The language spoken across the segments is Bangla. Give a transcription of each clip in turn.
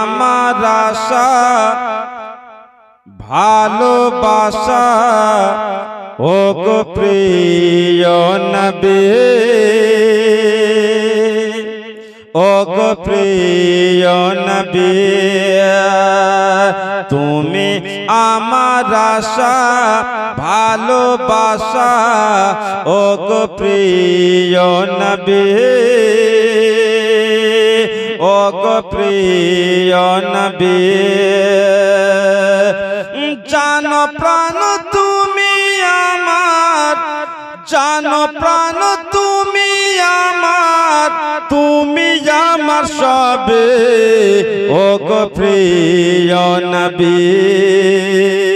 আমার আশা, ভালোবাসা। ও গো প্রিয় নবী। ও গো প্রিয় নবী, তুমি আমার আশা, ভালোবাসা। ও গো প্রিয় নবী। ও গো প্রিয় নবী। জান প্রাণ তুমি আমার, জান প্রাণ তুমি আমার তুমি আমার সবে। ও গো প্রিয় নবী।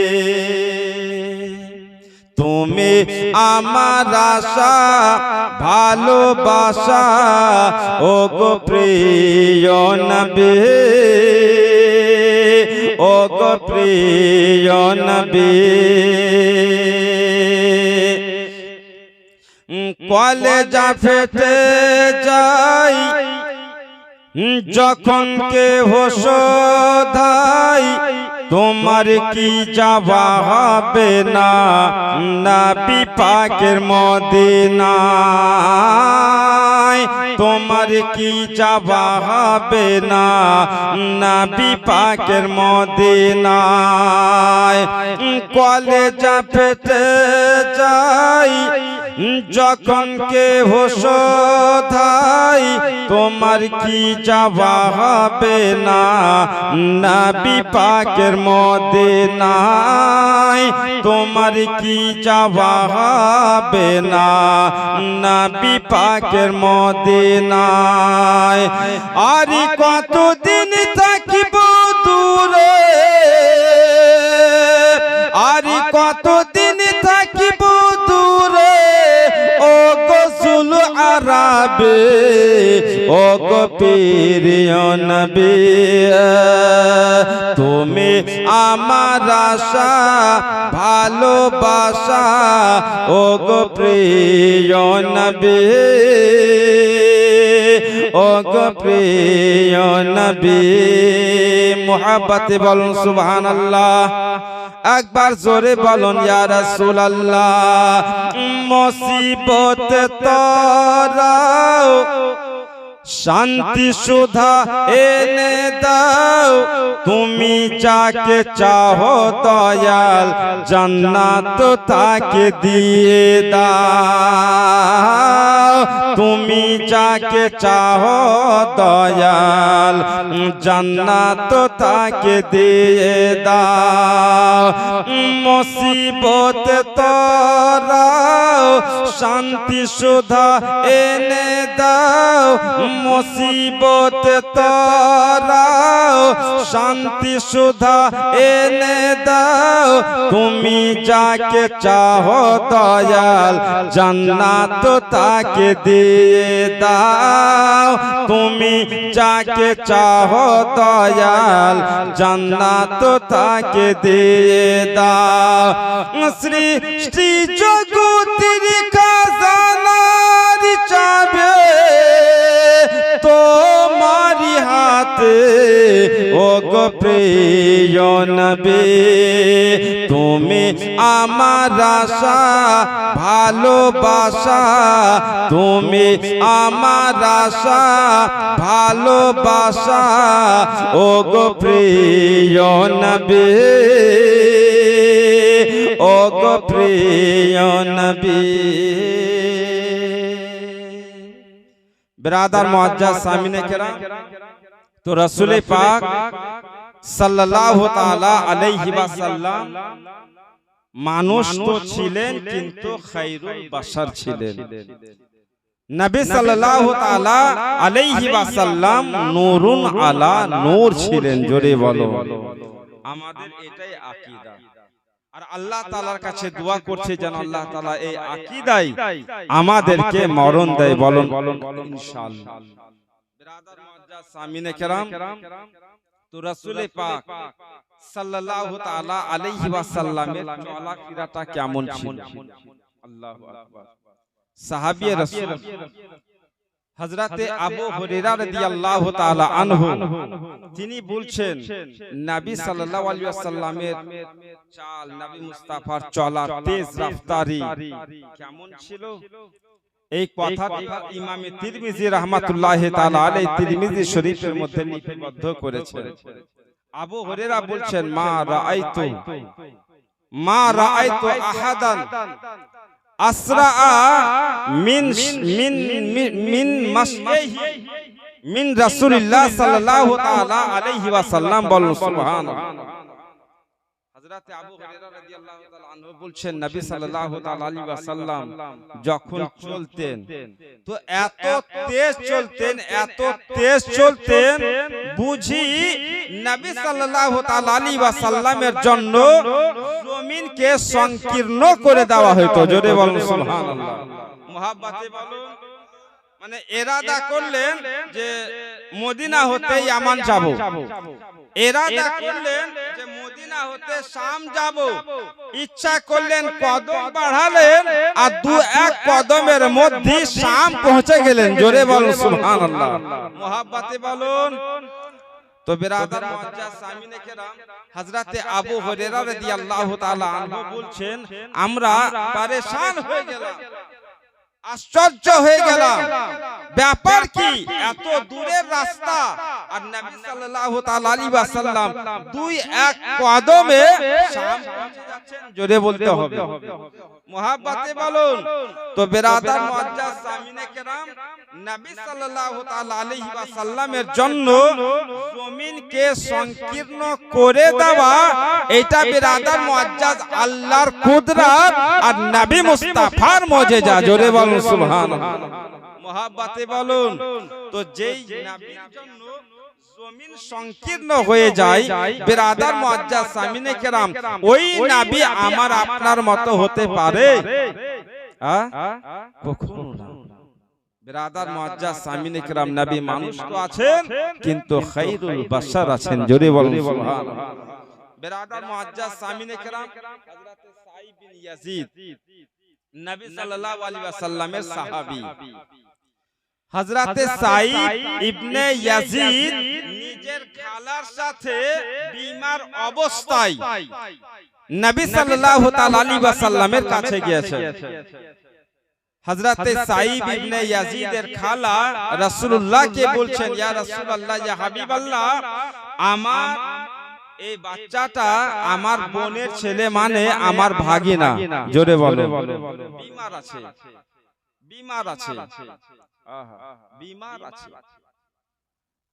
আমার আশা, ভালোবাসা ও গো প্রিয় নবী। ও গো প্রিয় নবী। কলেজা ফেটে যাই, যখন কে হোসধাই তোমার কি যাওয়া হবে না? না বিপাকের মদিনায় তোমার কি যাওয়া হবে না? না বিপাকের মদিনায় কলেজা ফেটে যাই যখন কে হোসধাই তোমার কি যাওয়া হবে না? না বিপাকের মধ্যে নাই, তোমার কি যাওয়া হবে না? না বিপাকের মধ্যে নাই। আর কতদিন থাকিব দূরে? আর কতদিন আরাবে ও গো নবী, তুমি আমার আশা, ভালোবাসা, ও গো প্রিয় নবী, ও গো প্রিয় নবী, মোহাব্বতে বলুন সুবহানাল্লাহ। একবার জোরে বলুন ইয়া রাসূলুল্লাহ মুসিবত তরাও শান্তি সুধা এনে দাও। তুমি যাকে চাহো দয়াল জান্নাত তাকে দিয়ে দাও। তুমি যাকে চাহো দয়াল জান্নাত তাকে দিয়ে দাও। মুসিবত তরাও শান্তি সুধা এনে দাও। মুসিবত তরাও শান্তি সুধা এনে দাও। তুমি যাকে চাহো দয়াল, জান্নাত তাকে দিয়ে দাও। তুমি যাকে চাহো দয়াল, জান্নাত তাকে দিয়ে দাও। সৃষ্টি জগতির খাজানার রাতে ও প্রিয় নবী, তুমি আমার আশা, ভালোবাসা। তুমি আমার আশা, ভালোবাসা। ও গো প্রিয় নবী, ও গো প্রিয় নবী। ব্রাদার সামিনে কেরাম। তো রাসুল পাক সাল্লাল্লাহু মানুষ তো ছিলেন কিন্তু ছিলেন। নবী সাল্লাল্লাহু আলাইহি ওয়াসাল্লাম নূরুন আলা নূর ছিলেন জোরে বলো। আমাদের এটাই আকীদা। আর আল্লাহ তালার কাছে দোয়া করছে যেন আল্লাহ তালা এই আকিদাই আমাদেরকে মরণ দেয় বলুন। ইনশাআল্লাহ। সামিনে কেরাম তো রাসূল পাক সাল্লাল্লাহু তাআলা আলাইহি ওয়াসাল্লামের চলাফেরাটা কেমন ছিল? আল্লাহু আকবার। সাহাবী রাসূল হযরতে আবু হুরায়রা রাদিয়াল্লাহু তাআলা আনহু তিনি বলছেন নবী সাল্লাল্লাহু আলাইহি ওয়াসাল্লামের চাল নবী মুস্তাফার চলা তেজ রফতারি কেমন ছিল? এই কথাটি ইমামে তিরমিজি রাহমাতুল্লাহি তাআলা আলাইহি তিরমিজি শরীফের মধ্যে লিপিবদ্ধ করেছেন। আবু হুরায়রা বলছেন মা রাআইতু মা রাআইতু আহাদান আসরা মিন মিন মিন- মিন মাসইহি মিন রাসূলিল্লাহ সাল্লাল্লাহু তাআলা আলাইহি ওয়াসাল্লাম বলুন সুবহানাল্লাহ। হযরতে আবু হুরায়রা রাদিয়াল্লাহু তাআলা আনহু বলছেন নবী সাল্লাল্লাহু তাআলা আলাইহি ওয়াসাল্লাম যখন চলতেন তো এত তেজ চলতেন এত তেজ চলতেন বুঝি নবী সাল্লাল্লাহু তাআলা আলাইহি ওয়াসাল্লামের জন্য জমিনকে সংকীর্ণ করে দেওয়া হতো জোরে বলুন সুবহানাল্লাহ। মুহাব্বতে বলুন মানে এরাদা করলেন যে মদিনা হতে ইয়ামান যাব। এরাদা করলেন যে মদিনা হতে শাম যাব। ইচ্ছা করলেন কদম বাড়ালেন আর দু এক কদমের মধ্যে শাম পৌঁছে গেলেন। জোরে বলুন সুবহানাল্লাহ। মুহাব্বতে বলুন। তো বিরাদার মুআজ্জাজ সামিনে হযরতে আবু হুরায়রা রাদিয়াল্লাহু তাআলা আনহু বলছেন আমরা পরেশান হয়ে গেলাম। আশ্চর্য হয়ে গেলাম। ব্যাপার কি? এত দূরের রাস্তা। আর নবী সাল্লাল্লাহু তাআলা আলাইহি ওয়াসাল্লাম দুই এক কদমে শাম পৌঁছে যাচ্ছেন জোরে বলতে হবে। মুহাব্বতে বলুন। তো বিরাদার মুআজ্জাজ সামিনে কেরাম নবী সাল্লাল্লাহু তাআলা আলাইহি ওয়াসাল্লামের জন্য জমিনকে সংকীর্ণ করে দেওয়া এটা বেরাদার মুআজ্জাজ আল্লাহর কুদরত। আর নবী মুস্তাফার মুজিজা জোরে বলুন সুবহানাল্লাহ। মুহাব্বতে বলুন। তো যেই নবীর জন্য জমিন সংকীর্ণ হয়ে যায় বিরাদার মুআজ্জাজ সামিনে কেরাম ওই নবী আমার আপনার মতো হতে পারে। কখনো না। বিরাদার মুআজ্জাজ সামিনে কেরাম নবী মানুষ তো আছেন কিন্তু খাইরুল বাশার আছেন জোরে বলুন সুবহানাল্লাহ। বিরাদার মুআজ্জাজ সামিনে কেরাম হযরত সাঈদ বিন ইয়াজিদ। নবী সাল্লাল্লাহু আলাইহি ওয়াসাল্লামের সাহাবী। হযরতে সাঈদ ইবনে ইয়াজিদ নিজের খালার সাথে বিমার অবস্থায় নবী সাল্লাল্লাহু তাআলা আলাইহি ওয়াসাল্লামের কাছে গিয়েছেন। হযরতে সাঈদ ইবনে ইয়াজিদের খালা রাসূলুল্লাহকে বলছেন ইয়া রাসূলুল্লাহ ইয়া হাবিবাল্লাহ আমার এই বাচ্চাটা আমার বোনের ছেলে মানে আমার ভাগিনা। জোরে বলো। বিমার আছে। বিমার আছে। বিমার আছে।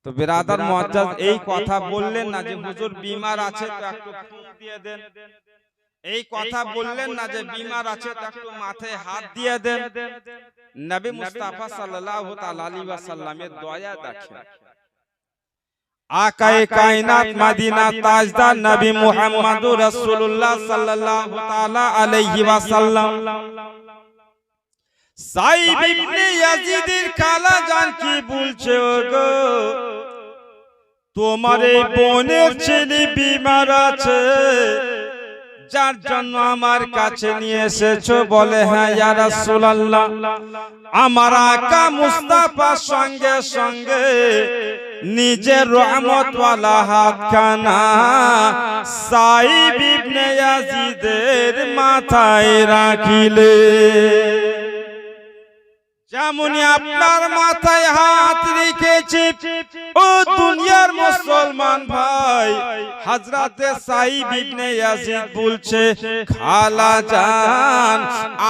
তো বিরাদার মুআজ্জাজ এই কথা বললেন না যে হুজুর বিমার আছে তো একটু ফুঁক দিয়ে দেন। এই কথা বললেন না যে বিমার আছে তো একটু মাথায় হাত দিয়ে দেন। নবী মুস্তাফা সাল্লাল্লাহু তাআলা আলাইহি ওয়াসাল্লামের দয়া দেখেন। আকায়ে কায়নাত মদিনা তাজদার নবী মুহাম্মদুর রাসূলুল্লাহ সাল্লাল্লাহু তাআলা আলাইহি ওয়াসাল্লাম। সাইব ইবনে ইয়াজিদের খালা জান কি বলছে ওগো? তোমার এই বোনের ছেলে বিমার আছে। যার জন্য আমার কাছে নিয়ে এসেছ বলে হ্যাঁ ইয়া রাসূলুল্লাহ। আমার আকা মুস্তাফার সঙ্গে সঙ্গে নিজের রহমতওয়ালা হাতখানা সাইব ইবনে ইয়াজিদের মাথায় রাখিলে। যেমনই আপনার মাথায় হাত রেখেছে ও দুনিয়ার মুসলমান ভাই হযরতে সাইব ইবনে ইয়াজিদ বলছে খালা জান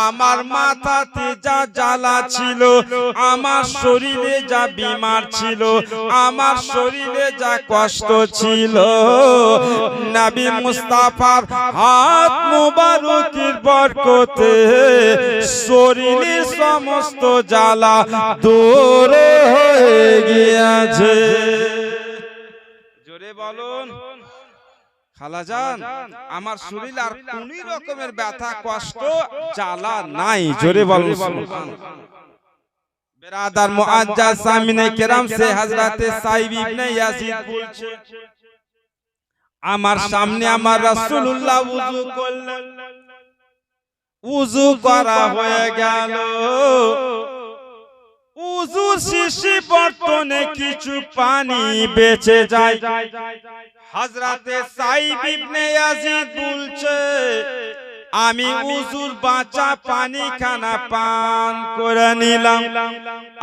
আমার মাথাতে যা জ্বালা ছিল আমার শরীরে যা বিমার ছিল আমার শরীরে যা কষ্ট ছিল নবী মুস্তাফার হাত মুবারকের বরকতে শরীরের সমস্ত জ্বালা দূর হয়ে গিয়েছে। জোরে বলুন। খালাজান আমার শরীর আর কোন রকমের ব্যথা, কষ্ট, জ্বালা নাই। জোরে বলুন। বেরাদার মুআজ্জাজ সামিনে কেরাম সে হযরতে সাইব ইবনে ইয়াজিদ বলছে, আমার সামনে আমার রাসূলুল্লাহ ওযু করলেন। উজু করা হয়ে গেল। উজু শিশি বর্তনে কিছু পানি বেঁচে যায়। হাজরাতে সাইব ইবনে ইয়াজিদ বলছে, আমি উজুর বাঁচা পানি খানা পান করে নিলাম।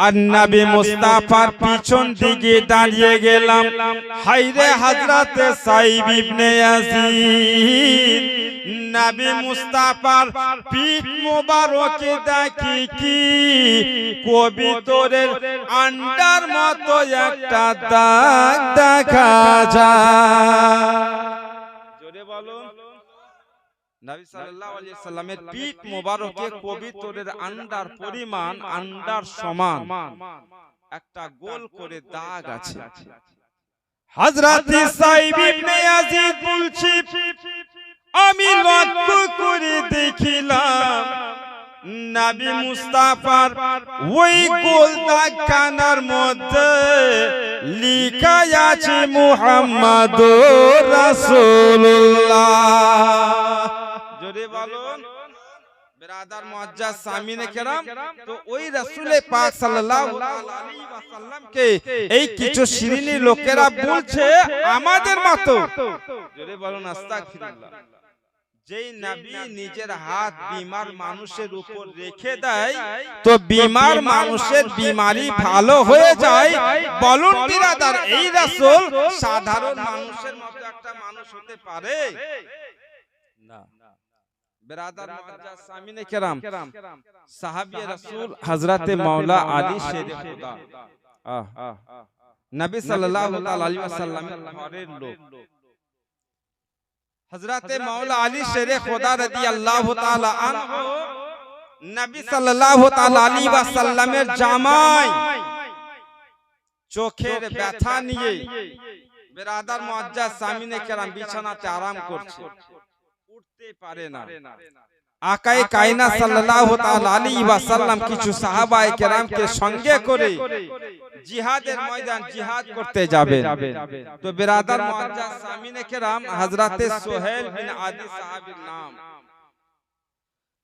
আর নবী মুস্তাফার পিছন দিকে দাঁড়িয়ে গেলাম। হাইরে হাজরাতে সাইব ইবনে ইয়াজিদ নবী মুস্তাফার পিঠ মোবারকে দেখি কি? কবিতরের আন্ডার মতো একটা দাগ দেখা যায়। জোরে বলুন। নবী সাল্লাল্লাহু আলাইহি সাল্লামের পিঠ মোবারকে কবিতরের আন্ডার পরিমাণ আন্ডার সমান। একটা গোল করে দাগ আছে। হযরত সাইব ইবনে ইয়াজিদ বলছি আমি লক্ষ্য করে দেখিলাম নবী মুস্তাফার ওই গোল দাগ কানার মধ্যে লিখা আছে মুহাম্মাদুর রাসূলুল্লাহ। জোরে বলুন। বিরাদার মুআজ্জাজ সামিনে কেরাম তো ওই রাসূলে পাক সাল্লাল্লাহু আলাইহি ওয়াসাল্লামকে এই কিছু শিরিনি লোকেরা বলছে আমাদের মতো। জোরে বলুন আস্তাগফিরুল্লাহ। যেই নবী নিজের হাত বিমার মানুষের উপর রেখে দেয় তো বিমার মানুষের বিমারি ভালো হয়ে যায়। বলুন বিরাদার এই রাসূল সাধারণ মানুষের মতো একটা মানুষ হতে পারে? না। বিরাদার মুআজ্জাজ সামিনে কেরাম। সাহাবী রাসূল হযরতে মাওলা আলী শের খুদা। আহ। নবী সাল্লাল্লাহু তাআলা আলাইহি ওয়াসাল্লামের ঘরের লোক। হযরতে মাওলা আলী শেরে খোদা রদি আল্লাহ আনহু নবী সাল্লাল্লাহু তাআলা আলাইহি ওয়াসাল্লামের জামাই। চোখের ব্যথা নিয়ে বেরাদার মজ্জা সামিনে কেরাম বিছানাতে আরাম করছে। উঠতে পারে না। আকাই কায়না সাল্লাল্লাহু তাআলা আলাইহি ওয়াসাল্লাম কিছু সাহাবায়ে কেরামকে সঙ্গে করে জিহাদের ময়দান জিহাদ করতে যাবে তো বিরাদার মুআজ্জাজ সামিনে কেরাম হযরতে সোহেল বিন আদি সাহাবীর নাম।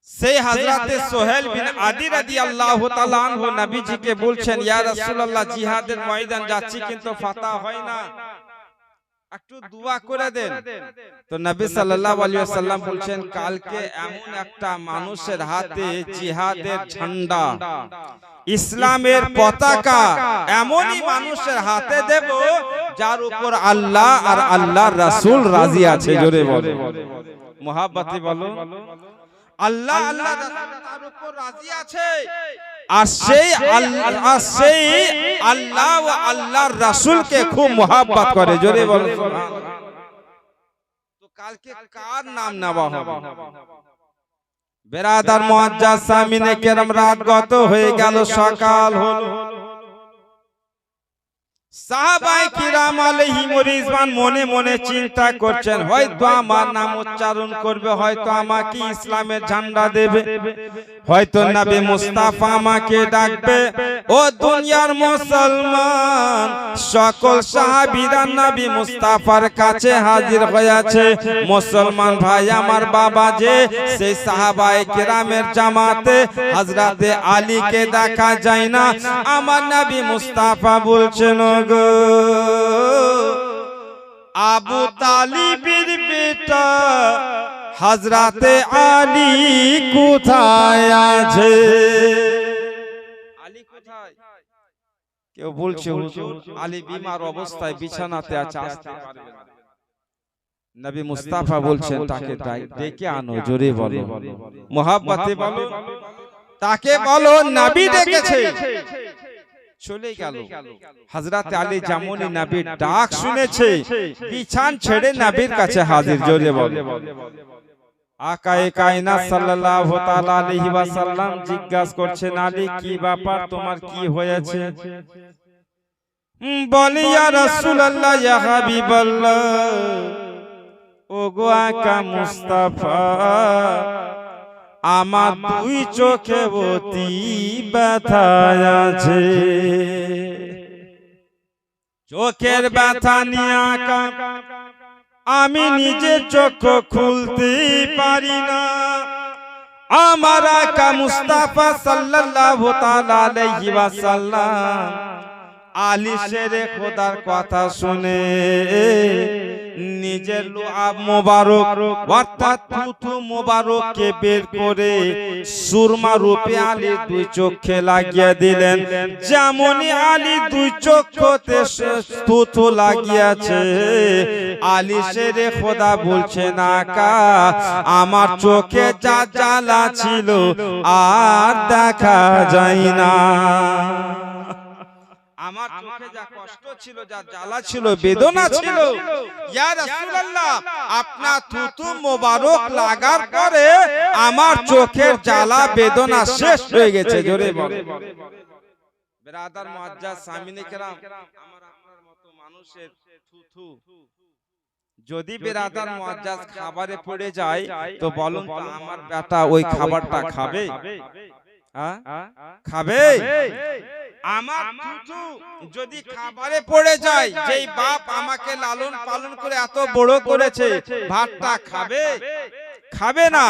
সেই হযরতে সোহেল বিন আদি রাদিয়াল্লাহু তাআলা আনহু নবীজিকে বলছেন ইয়া রাসূলুল্লাহ জিহাদের ময়দান যাচ্ছি কিন্তু ফাতা হয় না। একটু দোয়া করে দেন। তো নবী সাল্লাল্লাহু আলাইহি ওয়াসাল্লাম বলছেন কালকে এমন একটা মানুষের হাতে জিহাদের ঝান্ডা। ইসলামের পতাকা এমনই মানুষের হাতে দেব যার উপর আল্লাহ আর আল্লাহর রাসূল রাজি আছে জোরে বলো। মোহাব্বতে বলো। আল্লাহ আল্লাহ তার উপর রাজি আছে। আর সেই আল্লাহ সেই আল্লাহ ও আল্লাহর রাসূলকে খুব মোহাব্বত করে জোরে বল তো কালকে কার নাম নেওয়া হবে? বেরাদার সামিনে কেরাম রাত গত হয়ে গেল সকাল হলো। সাহাবায়ে কিরাম আলাইহিম রিজওয়ান মনে মনে চিন্তা করছেন হয়তো আমার নাম উচ্চারণ করবে হয়তো আমাকে ইসলামের ঝান্ডা দেবে। হয়তো নবী মুস্তাফা আমাকে ডাকবে ও দুনিয়ার মুসলমান সকল সাহাবীরা নবী মুস্তাফার কাছে হাজির হয়েছে। মুসলমান ভাই আমার বাবা যে সেই সাহাবায়ে কেরামের জামাতে হযরতে আলীকে দেখা যায় না। আমার নবী মুস্তাফা বলছেন গো। আবু তালিবের বেটা হযরতে আলী কোথায় আছে? আলী কোথায়? কেউ বলছে হুজুর আলী বিমার অবস্থায় বিছানাতে আছে আসতে পারবে না। নবী মুস্তাফা বলছেন তাকে ডেকে আনো জোরে বলো। মোহাব্বতে বলো তাকে বলো নবী ডেকেছে। চলে গেল। হযরত আলী যেমনই নবীর ডাক শুনেছে বিছান ছেড়ে নবীর কাছে হাজির জোরে বলো। আকায়ে কায়নাত সাল্লাল্লাহু তাআলা আলাইহি ওয়াসাল্লাম জিজ্ঞাসা করছেন আলী কি ব্যাপার তোমার কি হয়েছে? বলি ইয়া রাসূলুল্লাহ ইয়া হাবিবাল্লাহ। ও গো আকা মুস্তাফা আমার দুই চোখে অতি ব্যথা আছে। চোখের ব্যথা নিয়ে আঁকা, আমি নিজের চোখ খুলতে পারি না। আমার আকা মুস্তাফা সাল্লাল্লাহু তাআলা আলাইহি ওয়াসাল্লাম আলী শেরে খোদার কথা শুনে নিজের লোআব মোবারক অর্থাৎ থুথু মোবারককে বের করে সুরমা রূপে আলী দুই চোখে লাগিয়ে দিলেন। যেমনই আলী দুই চক্ষতে থুথু লাগিয়েছে। আলী শেরে খোদা বলছে না কা আমার চোখে যা জ্বালা ছিল আর দেখা যায় না। আমার চোখে যা কষ্ট ছিল যা জ্বালা ছিল বেদনা ছিল। ইয়া রাসূলুল্লাহ আপনার থুতু মোবারক লাগার পরে আমার চোখের জ্বালা বেদনা শেষ হয়ে গেছে জোরে বলে। বেরাদার মুআজ্জাজ সামিনে কেরাম আমার আপনার মতো মানুষের থুতু। যদি বেরাদার মুআজ্জাজ খাবারে পড়ে যায় তো বলুন তো আমার বেটা ওই খাবারটা খাবে? খাবে? আমার থুতু যদি খাবারে পড়ে যায় যেই বাপ আমাকে লালন পালন করে এত বড় করেছে ভাতটা খাবে। খাবে না।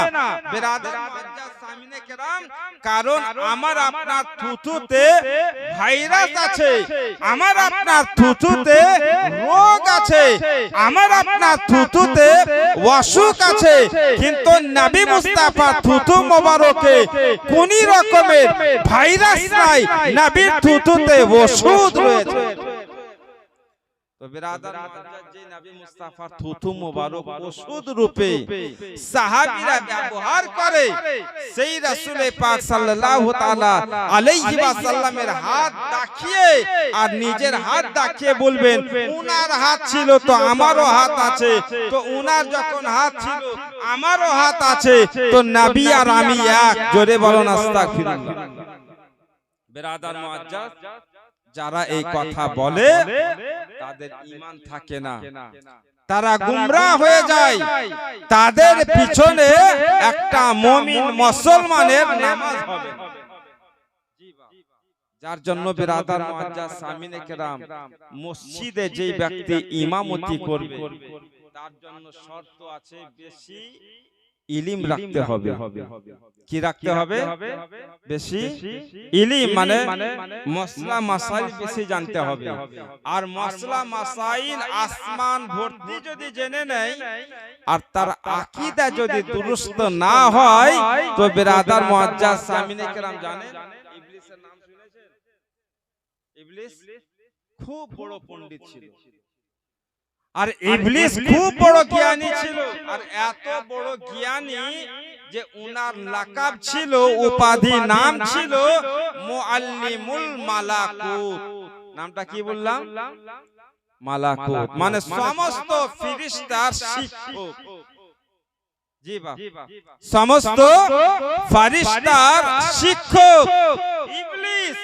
কারণ আমার আপনার থুতুতে ভাইরাস আছে। আমার আপনার থুতুতে রোগ আছে। আমার আপনার থুতুতে অসুখ আছে। কিন্তু নাবি মুস্তাফা থুতু মোবারকে কোন রকমের ভাইরাস নাই। নবীর থুতুতে ওষুধ রয়েছে। তো বিরাদার যে নবী মুস্তাফার থুতু মোবারক ওষুধ রূপে সাহাবীরা ব্যবহার করে সেই রাসূলে পাক সাল্লাল্লাহু তাআলা আলাইহি ওয়াসাল্লামের হাত দেখিয়ে আর নিজের হাত দেখিয়ে বলবেন উনার হাত ছিল তো আমারও হাত আছে। তো উনার যখন হাত ছিল আমারও হাত আছে। তো নবী আর আমি এক জোরে বলুন আস্তাগফিরুল্লাহ। বিরাদার মুআজ্জাজ যারা এই কথা বলে তাদের ঈমান থাকে না। তারা গুমরাহ হয়ে যায়। তাদের পিছনে একটা মুমিন মুসলমানের নামাজ হবে। যার জন্য বিরাদার মুআজ্জাজ সামিনে কেরাম মসজিদে যেই ব্যক্তি ইমামতি করবে তার জন্য শর্ত আছে বেশি ইলিম রাখতে হবে। কি রাখতে হবে? বেশি ইলিম মানে মশলা মাসাইল বেশি জানতে হবে। আর মশলা মাসাইল আসমান ভর্তি যদি জেনে নেয় আর তার আকীদা যদি দুরুস্ত না হয় তো বিরাদার মুআজ্জাজ সামিনে কেরাম জানেন। ইবলিসের নাম শুনেছেন? ইবলিস খুব বড় পণ্ডিত ছিল। আর ইবলিস খুব বড় জ্ঞানী ছিল। আর এত বড় জ্ঞানী যে উনার লাকাব ছিল উপাধি নাম ছিল মুআল্লিমুল মালাকুত। নামটা কি বললাম? মালাকুত। মানে সমস্ত ফিরিস্তার শিক্ষক। সমস্ত ফারিস্তার শিক্ষক। ইবলিস।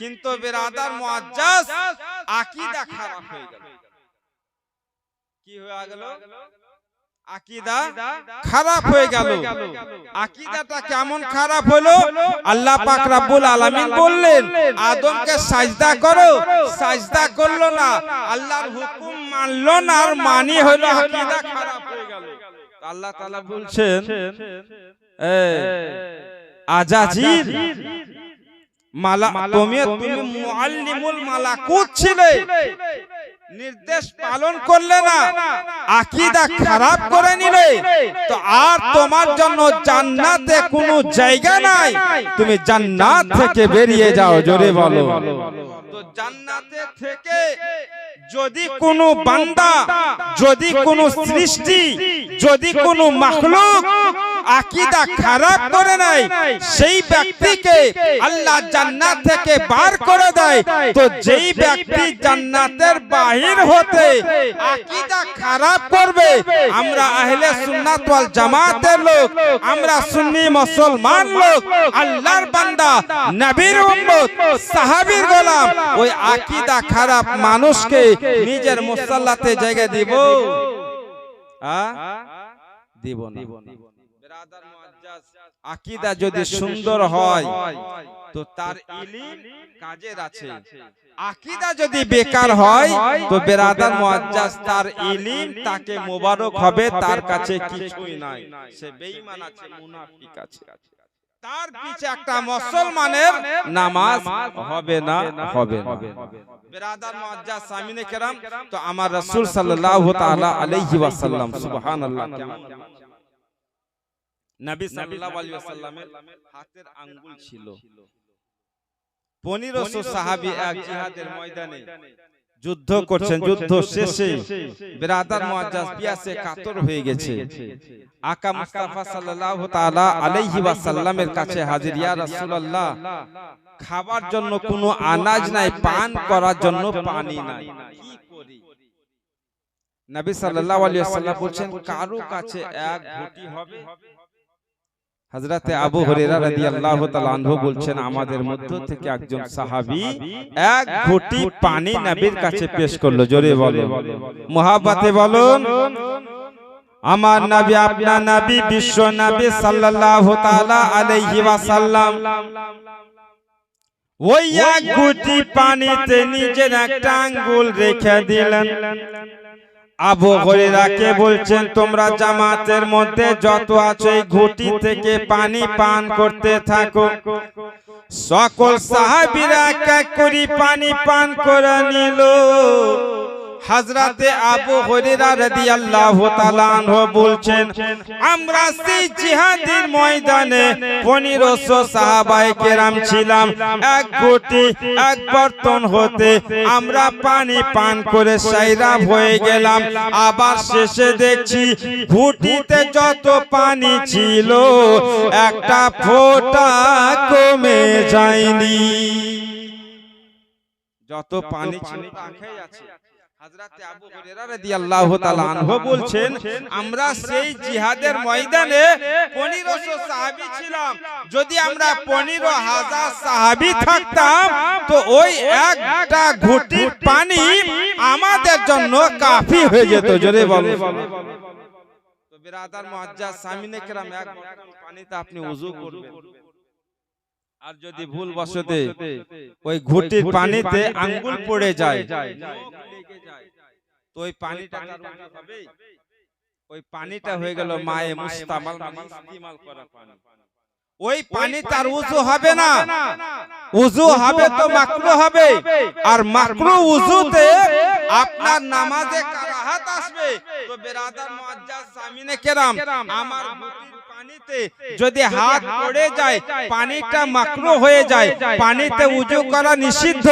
কিন্তু বিরাদার মুআজ্জাজ আকীদা খারাপ হয়ে গেল। কি হয়ে গেল? আকীদা খারাপ হয়ে গেল। আকীদাটা কেমন খারাপ হলো? আল্লাহ পাক রব্বুল আলামিন বললেন আদমকে সাজদা করো সাজদা করল না। আল্লাহর হুকুম মানলো না আর মানি হলো আকীদা খারাপ হয়ে গেল। আল্লাহ তাআলা বলছেন আজাজির মালা তুমি তুমি মুআল্লিমুল মালাকুত ছিলে। নির্দেশ পালন করলে না আকীদা খারাপ করে নিলে তো আর তোমার জন্য জান্নাতে কোনো জায়গা নাই। তুমি জান্নাত থেকে বেরিয়ে যাও জোরে বলো। তো জান্নাতে থেকে যদি কোনো বান্দা যদি কোনো সৃষ্টি যদি কোনো মাখলুক আকীদা খারাপ করে নাই সেই ব্যক্তিকে আল্লাহ জান্নাত থেকে বার করে দেয়। তো যেই ব্যক্তি জান্নাতের বাহির হতে আকীদা খারাপ করবে আমরা আহলে সুন্নাত ওয়াল জামাতের লোক আমরা সুন্নি মুসলমান লোক আল্লাহর বান্দা নবীর উম্মত সাহাবীর গোলাম ওই আকীদা খারাপ মানুষকে নিজের মুসাল্লাতে জায়গা দিব। আ? দিব না। আকীদা যদি সুন্দর হয় তো তার ইলম কাজের আছে। আকীদা যদি বেকার হয় তো বেরাদার মুআজ্জাজ তার ইলম তাকে মোবারক হবে তার কাছে কিছুই নাই। সে বেঈমান আছে মুনাফিক আছে। তার পিছে একটা মুসলমানের নামাজ হবে না হবে না বেরাদার মুআজ্জাজ সামিনে কেরাম তো আমার রাসূল সাল্লাল্লাহু তাআলা আলাইহি ওয়াসাল্লাম সুবহানাল্লাহ। কেমন নবী সাল্লাল্লাহু আলাইহি ওয়াসাল্লামের হাতের আঙ্গুল ছিল। পনেরোশো সাহাবী এক জিহাদের ময়দানে যুদ্ধ করছেন যুদ্ধ শেষে বেরাদার মুআজ্জাজ পিয়াসে কাতর হয়ে গেছে। আকা মুস্তাফা সাল্লাল্লাহু তাআলা আলাইহি ওয়াসাল্লামের কাছে হাজির। ইয়া রাসূলুল্লাহ খাবার জন্য কোনো আনাজ নাই পান করার জন্য পানি নাই। কি করি? নবী সাল্লাল্লাহু আলাইহি ওয়াসাল্লাম বলছেন কারও কাছে এক ঘটি হবে হযরতে আবু হুরায়রা রাদিয়াল্লাহু তাআলা আনহু বলছেন আমাদের মধ্য থেকে একজন সাহাবী এক ঘটি পানি নবীর কাছে পেশ করল জোরে বলো। মুহাব্বতে বলুন আমার নবী আপনার নবী বিশ্ব নবী সাল্লাল্লাহু তাআলা আলাইহি ওয়াসাল্লাম। ওই এক ঘটি পানিতে নিজের একটা আঙ্গুল রেখে দিলেন। আবু হরিরাকে বলছেন তোমরা জামাতের মধ্যে যত আছে ঘুটি থেকে পানি পান করতে থাকো। সকল সাহাবিরা এক এক করে পানি পান করে নিল। হাজরাতে আবু হরিরা রাদিয়াল্লাহু তাআলা আনহু বলছেন আমরা সেই জিহাদের ময়দানে 1500 সাহাবায়ে কেরাম ছিলাম। এক ঘটি এক বর্তন হতে আমরা পানি পান করে সাইরাব হয়ে গেলাম। আবার শেষে দেখছি ঘুটিতে যত পানি ছিল একটা ফোঁটা কমে যায়নি। যত পানি ছিল আছে। হযরতে আবু হুরায়রা রাদিয়াল্লাহু তাআলা আনহু বলছেন আমরা সেই জিহাদের ময়দানে 1500 সাহাবী ছিলাম। যদি আমরা 15000 সাহাবী থাকতাম তো ওই একটা ঘুটি পানি আমাদের জন্য কাফি হয়ে যেত জোরে বলো। তো বিরাদার মুআজ্জাজ সামিনে কেরাম এক পানিতে আপনি ওযু করবেন। আর যদি ভুল বসতে ওই ঘুটির পানিতে আঙ্গুল পড়ে যায়। তো ওই পানিটা হবে? ওই পানিটা হয়ে গেল মায়ে মুস্তামাল মানে ইস্তেমাল করা পানি। ওই পানি তার উজু হবে না। উজু হবে তো মাকরু হবে। আর মাকরু উজুতে আপনার নামাজে কারাহাত আসবে। তো বেরাদার মুআজ্জাজ সামিনে কেরাম। আমার পানিতে যদি হাত পড়ে যায় পানিটা মাকরু হয়ে যায় পানিতে উজু করা নিষিদ্ধ।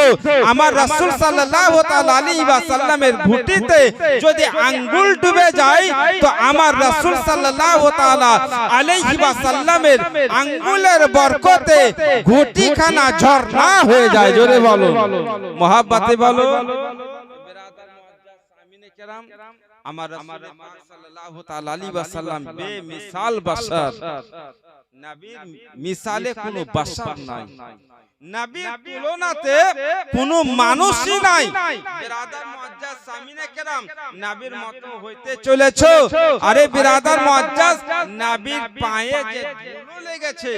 আমার রাসূল সাল্লাল্লাহু তাআলা আলাইহি ওয়াসাল্লামের ঘুটিতে যদি আঙ্গুল ডুবে যায় তো আমার রাসূল সাল্লাল্লাহু তাআলা আলাইহি ওয়াসাল্লামের আঙ্গুলের বরকতে ঘুটিখানা ঝর্ণা হয়ে যায় জোরে বলো মহাব্বতে বলো বেরাদার মুআজ্জাজ সামিনে কেরাম। আমার রাসূল সাল্লাল্লাহু তাআলা আলাইহি ওয়াসাল্লাম বেমিসাল বাশার নবীর মিসালে কোনো বাশার নাই। নবীর তুলনাতে কোনো মানুষই নাই। বিরাদার মুআজ্জাজ সামিনে কেরাম। নবীর মতো হইতে চলেছো। আরে বিরাদার মুআজ্জাজ নবীর পায়ে যে ধুলো লেগেছে।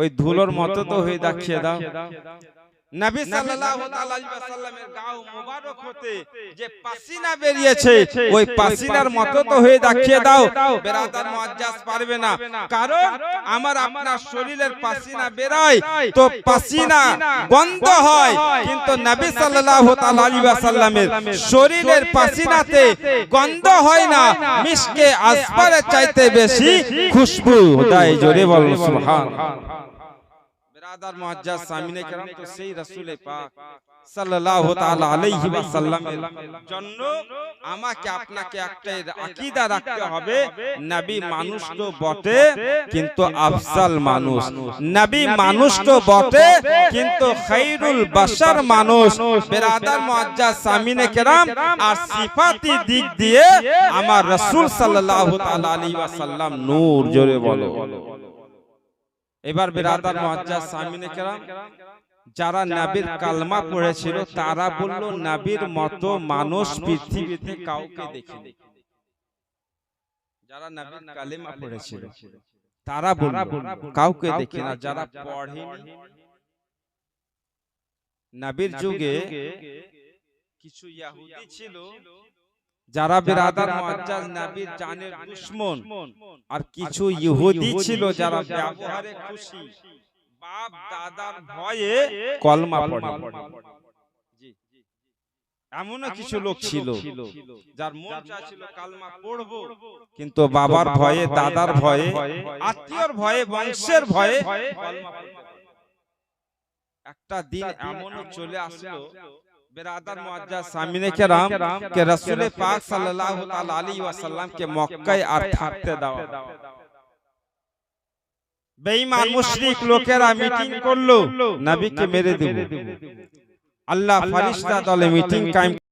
ওই ধুলোর মতো তো হয়ে দেখিয়ে দাও। নবী সাল্লাল্লাহু আলাইহি ওয়াসাল্লামের গাও মোবারক হতে যে পাসিনা বেরিয়েছে ওই পাসিনার মতো তো হয়ে দেখিয়ে দাও। বেরাদার মুআজ্জাজ পারবে না। কারণ আমার আপনার শরীরের পাসিনা বেরোয় তো পাসিনা বন্ধ হয়। কিন্তু নবী সাল্লাল্লাহু তাআলা আলাইহি ওয়াসাল্লামের শরীরের পাসিনাতে গন্ধ হয় না। মিশকে আসবারের চাইতে বেশি খুশবু। দেয় জোরে বল বেরাদার মুআজ্জাজ সামিনে کرام তো সেই রাসূলে পাক সাল্লাল্লাহু তাআলা আলাইহি ওয়াসাল্লামের জন্য আমাকে আপনাকে একটা আকীদা রাখতে হবে নবী মানুষ তো বটে কিন্তু আফসাল মানুষ নবী মানুষ তো বটে কিন্তু খাইরুল বাশার মানুষ বেরাদার মুআজ্জাজ সামিনে کرام আর সিফাতি দিক দিয়ে আমার রাসূল সাল্লাল্লাহু তাআলা আলাইহি ওয়াসাল্লাম নূর জোরে বলো এবার বেরাদার মুআজ্জাজ সামিনে কেরাম যারা নবীর কালমা পড়েছিল তারা বলল নবীর মতো মানুষ পৃথিবীতে কাউকে দেখিনি। যারা নবীর কালেমা পড়েছিল তারা বলল কাউকে দেখি না যারা পড়েনি নবীর যুগে কিছু ইহুদি ছিল যারা বিরাদার মুআজ্জাজ নবীর জানের দুশমন। আর কিছু ইহুদি ছিল যারা ব্যবহারে খুশি। বাপ দাদার ভয়ে কলমা পড়ে। জি। এমনও কিছু লোক ছিল যার মন চাইছিল কালমা পড়ব। কিন্তু বাবার ভয়ে দাদার ভয়ে আত্মীয়র ভয়ে বংশের ভয়ে একটা দিন এমনও চলে আসলো মুআজ্জাজ সামিনে কেরাম কে রাসূল পাক সাল্লাল্লাহু তাআলা আলাইহি ওয়াসাল্লাম কে মক্কায় আর থাকতে দেওয়া বেঈমান মুশরিক লোকেরা মিটিং করল নবীকে মেরে দেব আল্লাহ ফারিস্তা দলে মিটিং কায়েম